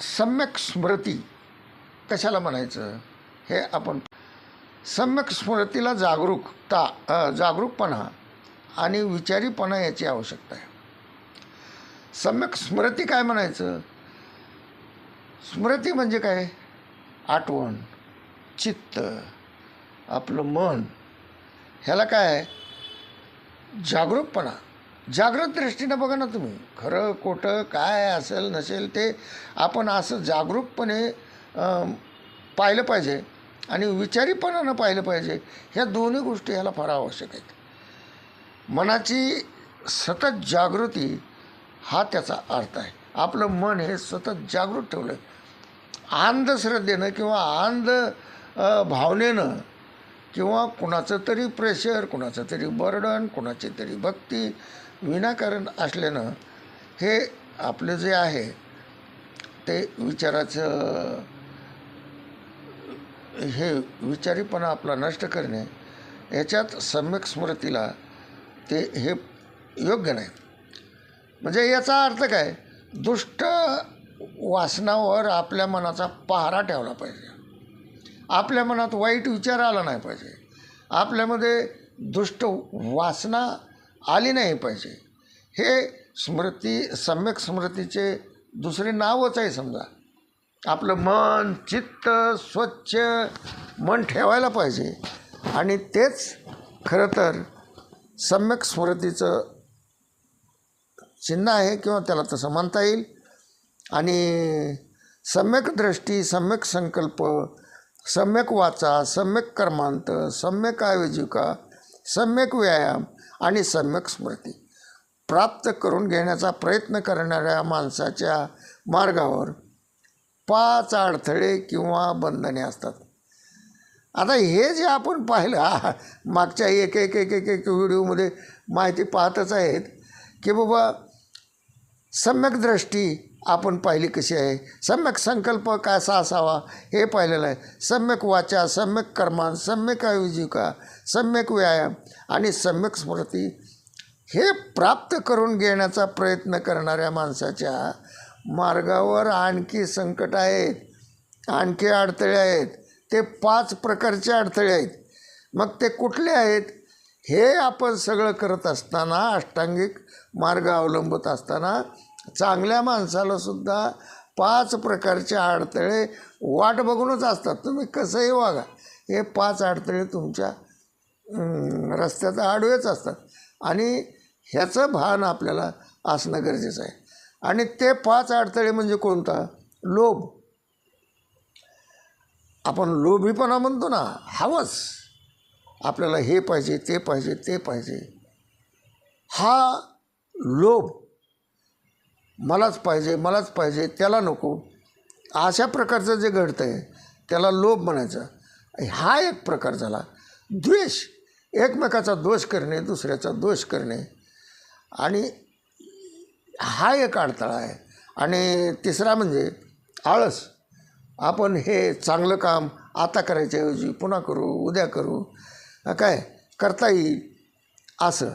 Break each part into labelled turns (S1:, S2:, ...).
S1: सम्यक स्मृती कशाला म्हणायचं? हे आपण सम्यक स्मृतीला जागरूकता जागरूकपणा आणि विचारीपणा याची आवश्यकता आहे. सम्यक स्मृती काय म्हणायचं? स्मृती म्हणजे काय? आठवण चित्त आपलं मन. ह्याला काय? जागरूकपणा. जागृत दृष्टीनं बघा ना तुम्ही. खरं खोटं काय असेल नसेल ते आपण असं जागरूकपणे पाहिलं पाहिजे आणि विचारीपणानं पाहिलं पाहिजे. ह्या दोन्ही गोष्टी ह्याला फार आवश्यक आहेत. मनाची सतत जागृती हा त्याचा अर्थ आहे. आपलं मन हे सतत जागृत ठेवलं अंधश्रद्धेनं किंवा अंध भावनेनं किंवा कुणाचं तरी प्रेशर कुणाचं तरी बर्डन कुणाची तरी भक्ती विनाकारण असल्यानं हे आपलं जे आहे ते विचाराचं हे विचारीपणा आपला नष्ट करणे याच्यात सम्यक स्मृतीला ते हे योग्य नाही. म्हणजे याचा अर्थ काय? दुष्ट वासनावर आपल्या मनाचा पहारा ठेवला पाहिजे. आपल्या मनात वाईट विचार आला नाही पाहिजे. आपल्यामध्ये दुष्ट वासना आली नाही पाहिजे हे स्मृती सम्यक स्मृतीचे दुसरे नावच आहे समजा. आपलं मन चित्त स्वच्छ मन ठेवायला पाहिजे. आणि तेच खरं तर सम्यक स्मृतीचं चिन्ह आहे किंवा त्याला तसं म्हणता येईल. आणि सम्यक दृष्टी सम्यक संकल्प सम्यक वाचा सम्यक कर्मांत सम्यक आयोजिका सम्यक व्यायाम आणि सम्यक स्मृती प्राप्त करून घेण्याचा प्रयत्न करणाऱ्या माणसाच्या मार्गावर पाच अडथळे किंवा बंधने असतात. आता हे जे आपण पाहिलं मागच्या एक एक एक एक एक व्हिडिओमध्ये माहिती पाहतच आहेत की बाबा सम्यक दृष्टी आपण पाहिली कशी आहे? सम्यक संकल्प कसा असावा? हे पाहिलेलं आहे. सम्यक वाचा सम्यक कर्मान सम्यक आयोजिका सम्यक व्यायाम आणि सम्यक स्मृती हे प्राप्त करून घेण्याचा प्रयत्न करणाऱ्या माणसाच्या मार्गावर आणखी संकट आहेत आणखी अडथळे आहेत. ते पाच प्रकारचे अडथळे आहेत. मग ते कुठले आहेत? हे आपण सगळं करत असताना अष्टांगिक मार्ग अवलंबत असताना चांगल्या माणसाला सुद्धा पाच प्रकारचे अडथळे वाट बघूनच असतात. तुम्ही कसंही वागा हे पाच अडथळे तुमच्या रस्त्यात आडवेच असतात. आणि ह्याचं भान आपल्याला असणं गरजेचं आहे. आणि ते पाच अडथळे म्हणजे कोणता? लोभ. आपण लोभीपणा म्हणतो ना हवस. आपल्याला हे पाहिजे ते पाहिजे ते पाहिजे. हा लोभ मलाच पाहिजे मलाच पाहिजे त्याला नको. अशा प्रकारचं जे घडतं आहे त्याला लोभ म्हणायचा. हा एक प्रकार झाला. द्वेष. एकमेकाचा दोष करणे दुसऱ्याचा दोष करणे. आणि हा एक अडथळा आहे. आणि तिसरा म्हणजे आळस. आपण हे चांगलं काम आता करायच्याऐवजी पुन्हा करू उद्या करू. काय? करता येईल. असं.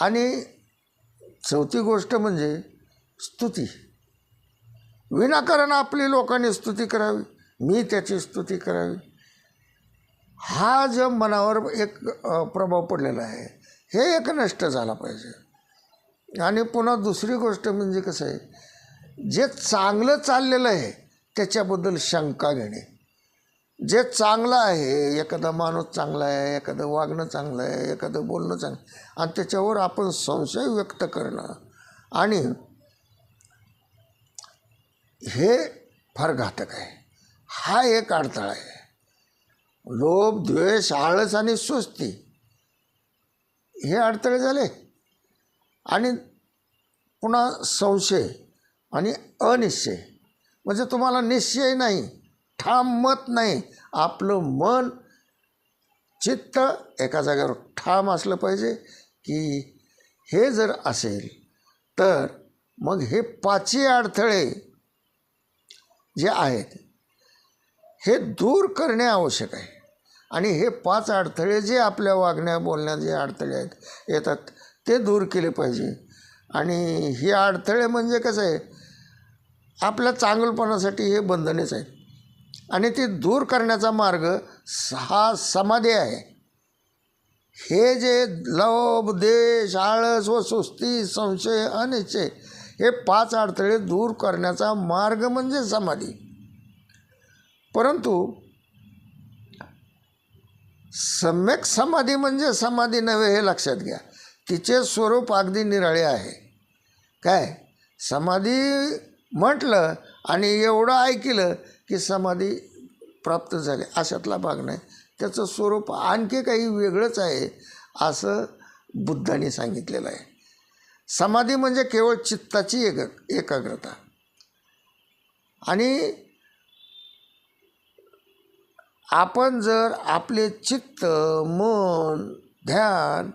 S1: आणि चौथी गोष्ट म्हणजे स्तुती. विनाकारण आपली लोकांनी स्तुती करावी. मी त्याची स्तुती करावी. हा जो मनावर एक प्रभाव पडलेला आहे हे एक नष्ट झाला पाहिजे. आणि पुन्हा दुसरी गोष्ट म्हणजे कसं आहे जे चांगलं चाललेलं आहे त्याच्याबद्दल शंका घेणे. जे चांगलं आहे एखादा माणूस चांगला आहे एखादं वागणं चांगलं आहे एखादं बोलणं चांगलं आणि त्याच्यावर आपण संशय व्यक्त करणं आणि हे फार घातक आहे. हा एक अडथळा आहे. लोभ द्वेष आळस आणि सुस्ती हे अडथळे झाले. आणि पुन्हा संशय आणि अनिश्चय. म्हणजे तुम्हाला निश्चय नाही. ठाम मत नाही. आपलं मन चित्त एका जागेवर ठाम असलं पाहिजे की हे जर असेल तर मग हे पाचही अडथळे जे आहेत हे दूर करणे आवश्यक आहे. आणि हे पाच अडथळे जे आपल्या वागण्या बोलण्यात जे अडथळे आहेत येतात ते दूर केले पाहिजे. आणि हे अडथळे म्हणजे कसं आहे आपल्या चांगलपणासाठी हे बंधनेच आहेत. आणि ती दूर करण्याचा मार्ग हा समाधी आहे. हे जे लोभ देश आळस व सुस्ती संशय अनिश्चय हे पाच अडथळे दूर करण्याचा मार्ग म्हणजे समाधी. परंतु सम्यक समाधी म्हणजे समाधी नव्हे हे लक्षात घ्या. तिचे स्वरूप अगदी निराळे आहे. काय? समाधी म्हटलं आणि एवढं ऐकलं की समाधी प्राप्त झाली. अशातला भाग नाही. त्याचं स्वरूप आणखी काही वेगळंच आहे असं बुद्धाने सांगितलेलं आहे. समाधी म्हणजे केवळ चित्ताची एक एकाग्रता. आणि आपण जर आपले चित्त मन ध्यान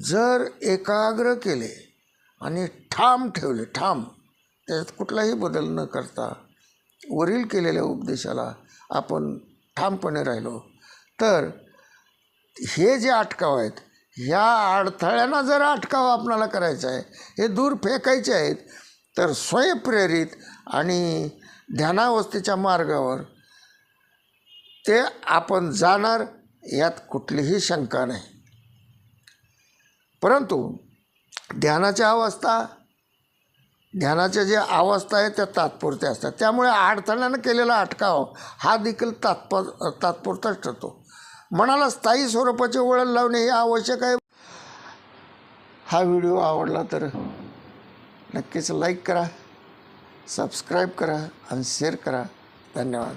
S1: जर एकाग्र केले आणि ठाम ठेवले ठाम त्यात कुठलाही बदल न करता वरील केलेल्या उपदेशाला आपण ठामपणे राहिलो. तर हे जे अटकाव आहेत ह्या अडथळ्यांना जर अटकाव आपणाला करायचा आहे हे दूर फेकायचे आहेत तर स्वयंप्रेरित आणि ध्यानावस्थेच्या मार्गावर ते आपण जाणार यात कुठलीही शंका नाही. परंतु ध्यानाच्या अवस्था ध्यानाच्या ज्या अवस्था आहेत त्या तात्पुरत्या असतात. त्यामुळे अडथळ्यानं केलेला अटकाव हा देखील तात्प तात्पुरताच ठरतो. मनाला स्थायी स्वरूपाचे वळण लावणे हे आवश्यक आहे. हा व्हिडिओ आवडला तर नक्कीच लाईक करा सबस्क्राईब करा आणि शेअर करा. धन्यवाद.